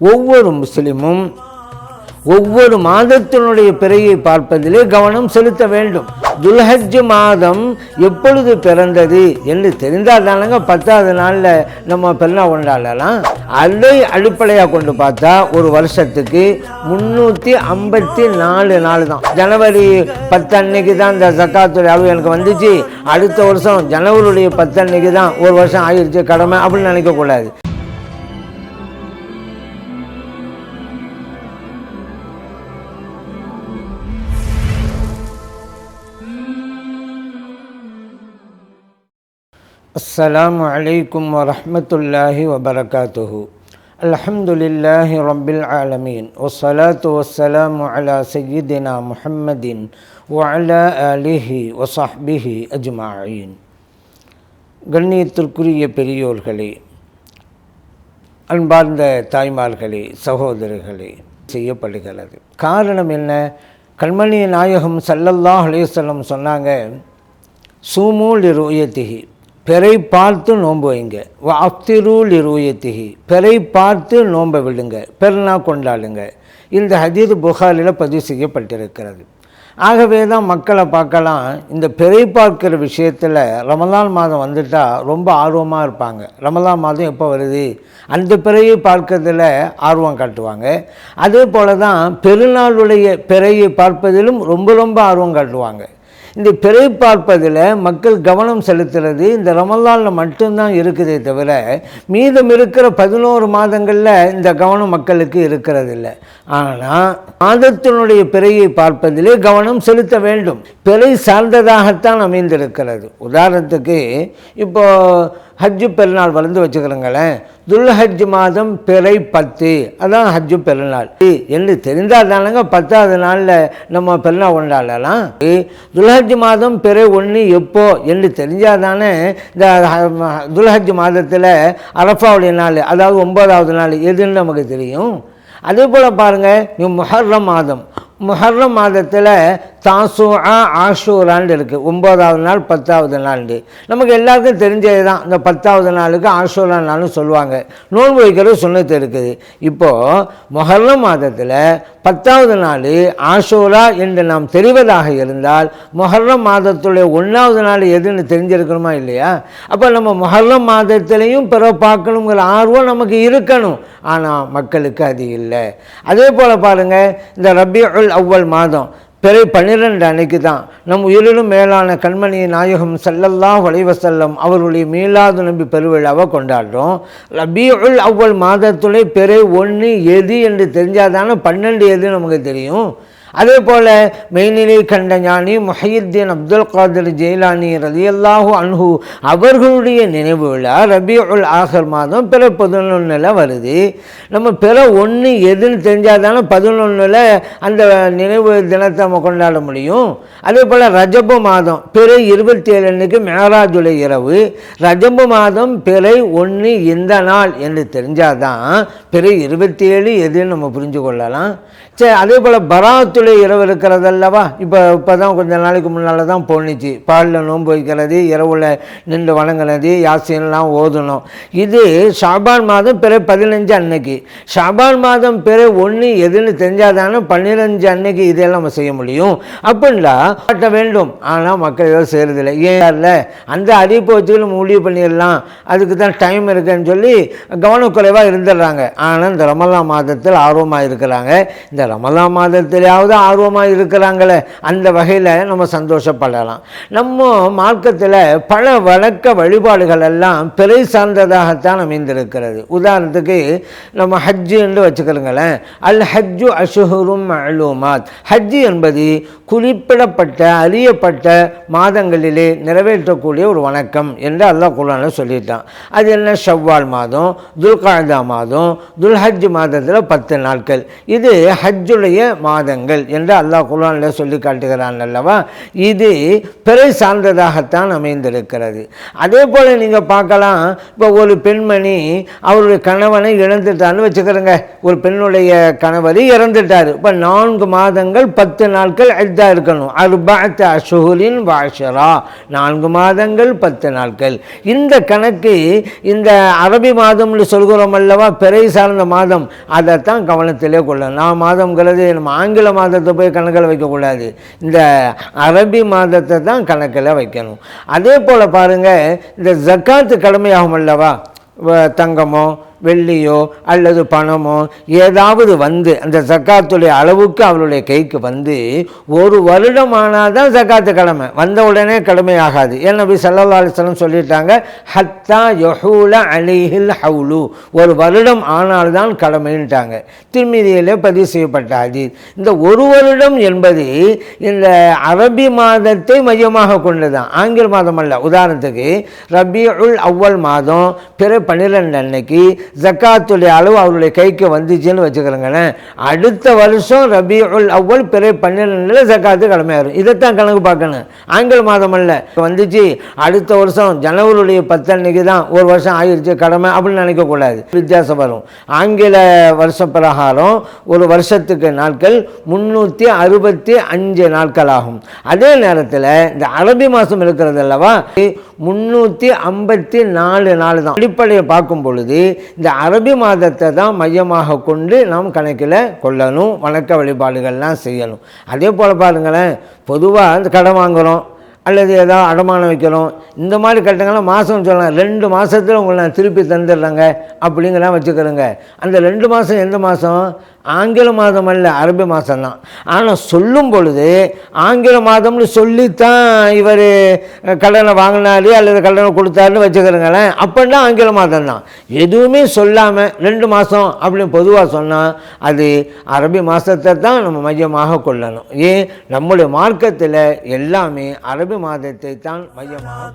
ஒவ்வொரு முஸ்லீமும் ஒவ்வொரு மாதத்தினுடைய பிறையை பார்ப்பதிலே கவனம் செலுத்த வேண்டும். துல்ஹஜ் மாதம் எப்பொழுது பிறந்தது என்று தெரிந்தால் தானங்க பத்தாவது நாளில் நம்ம பெருநா கொண்டாடலாம். அதை அடிப்படையாக கொண்டு பார்த்தா ஒரு வருஷத்துக்கு முந்நூற்றி ஐம்பத்தி நாலு நாள் தான். ஜனவரி பத்து அன்னைக்கு தான் இந்த சக்காத்துறை அளவு எனக்கு வந்துச்சு. அடுத்த வருஷம் ஜனவரியுடைய பத்து அன்னைக்கு தான் ஒரு வருஷம் ஆயிடுச்சு கடமை அப்படின்னு நினைக்கக்கூடாது. السلام عليكم ورحمة الله وبركاته الحمد لله رب العالمين والصلاة والسلام على سيدنا محمد وعلى آله وصحبه أجمعين கண்ணியத்திற்குரிய பெரியோர்களே அன்பார்ந்த தாய்மார்களே சகோதரர்களே செய்யப்படுகிறது காரணம் என்ன கண்மணி நாயகம் சல்லல்லாஹ் அலையுசல்லம் சொன்னாங்க சூமூல் இருயத்திகி பிறை பார்த்து நோன்பு வைங்க அப்திரூல் இருயத்திகி பிறை பார்த்து நோன்பை விடுங்க பெருனா கொண்டாடுங்க. இந்த ஹதீது புகாரில் பதிவு செய்யப்பட்டிருக்கிறது. ஆகவே தான் மக்களை பார்க்கலாம். இந்த பிறை பார்க்கிற விஷயத்தில் ரமலான் மாதம் வந்துட்டால் ரொம்ப ஆர்வமாக இருப்பாங்க. ரமலான் மாதம் எப்போ வருது? அந்த பிறையை பார்க்கறதில் ஆர்வம் காட்டுவாங்க. அதே போல் தான் பெருநாளுடைய பிறையை பார்ப்பதிலும் ரொம்ப ரொம்ப ஆர்வம் காட்டுவாங்க. இந்த பிறை பார்ப்பதில் மக்கள் கவனம் செலுத்துறது இந்த ரமலானில் மட்டும்தான் இருக்குதே தவிர மீதம் இருக்கிற பதினோரு மாதங்களில் இந்த கவனம் மக்களுக்கு இருக்கிறதில்ல. ஆனால் மாதத்தினுடைய பிறையை பார்ப்பதிலே கவனம் செலுத்த வேண்டும். பிறை சார்ந்ததாகத்தான் அமைந்திருக்கிறது. உதாரணத்துக்கு இப்போது ஹஜ்ஜு பெருநாள் வளர்ந்து வச்சுக்கிறோங்களேன் துல்ஹஜ் மாதம் பிறை பத்து. அதான் ஹஜ்ஜு பெருநாள். என்று தெரிந்தால் தானங்க பத்தாவது நாளில் நம்ம பெருநாள் கொண்டாடலாம். துல்ஹஜ் மாதம் பிறை ஒன்று எப்போ என்று தெரிஞ்சால் தானே இந்த துல்ஹஜ் மாதத்தில் அரஃபாவுடைய நாள் அதாவது ஒன்பதாவது நாள் எதுன்னு நமக்கு தெரியும். அதே போல் பாருங்கள் முஹர்ரம் மாதம். முஹர்ரம் மாதத்தில் தாசுஆ ஆஷூரான்னு இருக்குது ஒம்பதாவது நாள் பத்தாவது நாள்ண்டு நமக்கு எல்லாருக்கும் தெரிஞ்சது தான். இந்த பத்தாவது நாளுக்கு ஆஷூரா நாள்னு சொல்லுவாங்க. நோன்பு வைக்கிறது சொன்னது இருக்குது. இப்போது முஹர்ரம் மாதத்தில் பத்தாவது நாள் ஆஷூரா என்று நாம் தெரிவதாக இருந்தால் முஹர்ரம் மாதத்துடைய ஒன்றாவது நாள் எதுன்னு தெரிஞ்சிருக்கணுமா இல்லையா? அப்போ நம்ம முஹர்ரம் மாதத்திலையும் பிற பார்க்கணுங்கிற ஆர்வம் நமக்கு இருக்கணும். ஆனால் மக்களுக்கு அது இல்லை. அதே போல் பாருங்கள் இந்த ரபியுல் அவ்வல் மாதம் பிறை பன்னிரெண்டு அன்னைக்கு தான் நம் உயிரிலும் மேலான கண்மணி நாயகம் சல்லல்லாஹ் வலைவசல்லம் அவருடைய மீளாது நம்பி பெருவிழாவை கொண்டாடுறோம். ரபியுல் அவ்வல் மாதத்துடைய பிறை ஒன்று எது என்று தெரிஞ்சாதானே பன்னெண்டு எது நமக்கு தெரியும். அதே போல் மெய்நிலை கண்ட ஞானி முஹையுத்தீன் அப்துல் காதர் ஜெயிலானி ரலியல்லாஹு அன்ஹு அவர்களுடைய நினைவு விழா ரபியுல் ஆகர் மாதம் பிற பதினொன்றில் வருது. நம்ம பிற ஒன்று எதுன்னு தெரிஞ்சால் தானே பதினொன்றில் அந்த நினைவு தினத்தை நம்ம கொண்டாட முடியும். அதே போல் ரஜபு மாதம் பிறை இருபத்தி ஏழு அன்னைக்கு மேராஜுலை இரவு. ரஜபு மாதம் பிறை ஒன்று இந்த நாள் என்று தெரிஞ்சால் தான் பிறை இருபத்தி ஏழு எதுன்னு நம்ம புரிஞ்சு கொள்ளலாம் சரி அதே போல் பராத்துடைய இரவு இருக்கிறது அல்லவா இப்போ இப்போ தான் கொஞ்ச நாளைக்கு முன்னால் தான் போணுச்சு. பாலில் நோன்பு வைக்கிறது இரவில் நின்று வணங்குறது யாசின்லாம் ஓதணும். இது ஷாபான் மாதம் பிற பதினஞ்சு அன்னைக்கு. ஷாபான் மாதம் பிற ஒன்று எதுன்னு தெரிஞ்சாதானே பன்னிரஞ்சு அன்னைக்கு இதெல்லாம் நம்ம செய்ய முடியும். அப்படின்னா காட்ட வேண்டும். ஆனால் மக்கள் ஏதோ செய்கிறதில்லை ஏன் அந்த அறிவிப்பு வச்சுக்கிட்டு முடிவு பண்ணிடலாம். அதுக்கு தான் டைம் இருக்குன்னு சொல்லி கவனக்குறைவாக இருந்துடுறாங்க. ஆனால் இந்த ரமலா மாதத்தில் ஆர்வமாக இருக்கிறாங்க. இந்த ரமலா மாதத்திலேயாவது ஆர்வமாக இருக்கிறாங்களே அந்த வகையில் நம்ம சந்தோஷப்படலாம். நம்ம மார்க்கத்தில் பல வழக்க வழிபாடுகள் எல்லாம் பிறை சார்ந்ததாகத்தான் அமைந்திருக்கிறது. உதாரணத்துக்கு நம்ம ஹஜ்ஜு என்று வச்சுக்கிறோங்களேன் அல் ஹஜ்ஜு அஷுஹுரும் அழுமாத் ஹஜ்ஜு என்பது குறிப்பிடப்பட்ட அறியப்பட்ட மாதங்களிலே நிறைவேற்றக்கூடிய ஒரு வணக்கம் என்று அல்லாஹ் குரான சொல்லிட்டான். அது என்ன? ஷவ்வால் மாதம் துல்காதா மாதம் துல்ஹஜ் மாதத்தில் பத்து நாட்கள். இது ஹஜ்ஜுடைய மாதங்கள். நாட்கள் என்று அல்லாஹ் குர்ஆனில் சொல்லி காட்டுகிறான் அல்லவா? இது பிறை சார்ந்ததாகத்தான் அமைந்திருக்கிறது. அதே போல் நீங்கள் பார்க்கலாம் இப்போ ஒரு பெண்மணி அவருடைய கணவனை இழந்துட்டான்னு வச்சுக்கிறோங்க ஒரு பெண்ணுடைய கணவர் இறந்துட்டார். இப்போ நான்கு மாதங்கள் பத்து நாட்கள் ஐதா இருக்கணும். அர்பாத் அசுகுலின் வாஷரா. நான்கு மாதங்கள் பத்து நாட்கள். இந்த கணக்கு இந்த அரபி மாதம்னு சொல்கிறோம் அல்லவா? பிறை சார்ந்த மாதம். அதைத்தான் கவனத்திலே கொள்ளணும். நான் மாதம்ங்கிறது நம்ம ஆங்கில மாதம் மாதத்தை போய் கணக்கில் வைக்கக்கூடாது. இந்த அரபி மாதத்தை தான் கணக்கில் வைக்கணும். அதே போல் பாருங்கள் இந்த ஜக்காத்து கடமையாகும் அல்லவா? தங்கமோ வெள்ளியோ அல்லது பணமோ ஏதாவது வந்து அந்த சக்காத்துடைய அளவுக்கு அவளுடைய கைக்கு வந்து ஒரு வருடம் ஆனால் தான் சக்காத்து கடமை வந்த உடனே கடமையாகாது. ஏன் அப்படி ஸல்லல்லாஹு அலைஹி சொல்லிட்டாங்க ஹத்தா யஹூல அலிஹில் ஹவுலு. ஒரு வருடம் ஆனால்தான் கடமைன்ட்டாங்க திருமதியிலே பதிவு செய்யப்பட்ட ஹதீஸ். இந்த ஒரு வருடம் என்பது இந்த அரபி மாதத்தை மையமாக கொண்டுதான் ஆங்கில மாதம் அல்ல. உதாரணத்துக்கு ரபியுல் அவ்வல் மாதம் பிற பன்னிரெண்டு அன்னைக்கு ஜக்காத்துடைய அளவு அவருடைய கைக்கு வந்துச்சுன்னு வச்சுக்கிறோங்களேன் அடுத்த வருஷம் ரபி உல் அவ்வளோ பிறை பன்னிரெண்டில் ஜக்காத்து கடமையாகும் இதைத்தான் கணக்கு பார்க்கணும். ஆங்கில மாதம் அல்ல. வந்துச்சு அடுத்த வருஷம் ஜனவரியுடைய பத்தன்னைக்கு தான் ஒரு வருஷம் ஆயிடுச்சு கடமை அப்படின்னு நினைக்கக்கூடாது. வித்தியாசம் வரும். ஆங்கில வருஷ பிரகாரம் ஒரு வருஷத்துக்கு நாட்கள் முந்நூற்றி அறுபத்தி அஞ்சு நாட்கள் ஆகும். அதே நேரத்தில் இந்த அரபி மாதம் இருக்கிறது அல்லவா முந்நூற்றி ஐம்பத்தி நாலு நாள் தான். அடிப்படையை பார்க்கும் பொழுது இந்த அரபி மாதத்தை தான் மையமாக கொண்டு நாம் கணக்கில் கொள்ளணும் வணக்க வழிபாடுகள்லாம் செய்யணும். அதே போல் பாருங்களேன் பொதுவாக அந்த கடன் வாங்குகிறோம் அல்லது ஏதாவது அடமானம் வைக்கிறோம் இந்த மாதிரி கட்டங்கள்லாம் மாதம் சொல்லலாம். ரெண்டு மாதத்தில் உங்களை நான் திருப்பி தந்துடுறேங்க அப்படிங்கலாம் வச்சுக்கிறேங்க அந்த ரெண்டு மாதம் எந்த மாதம் ஆங்கில மாதம் அல்ல அரபி மாதம்தான். ஆனால் சொல்லும் பொழுது ஆங்கில மாதம்னு சொல்லித்தான் இவர் கடனை வாங்கினாலே அல்லது கடனை கொடுத்தாருன்னு வச்சுக்கிறங்களேன். அப்படின்னா ஆங்கில மாதம் தான் எதுவுமே சொல்லாமல் ரெண்டு மாதம் அப்படின்னு பொதுவாக சொன்னால் அது அரபி மாதத்தை தான் நம்ம மையமாக கொள்ளணும். ஏன்? நம்முடைய மார்க்கத்தில் எல்லாமே அரபி மாதத்தை தான் மையமாக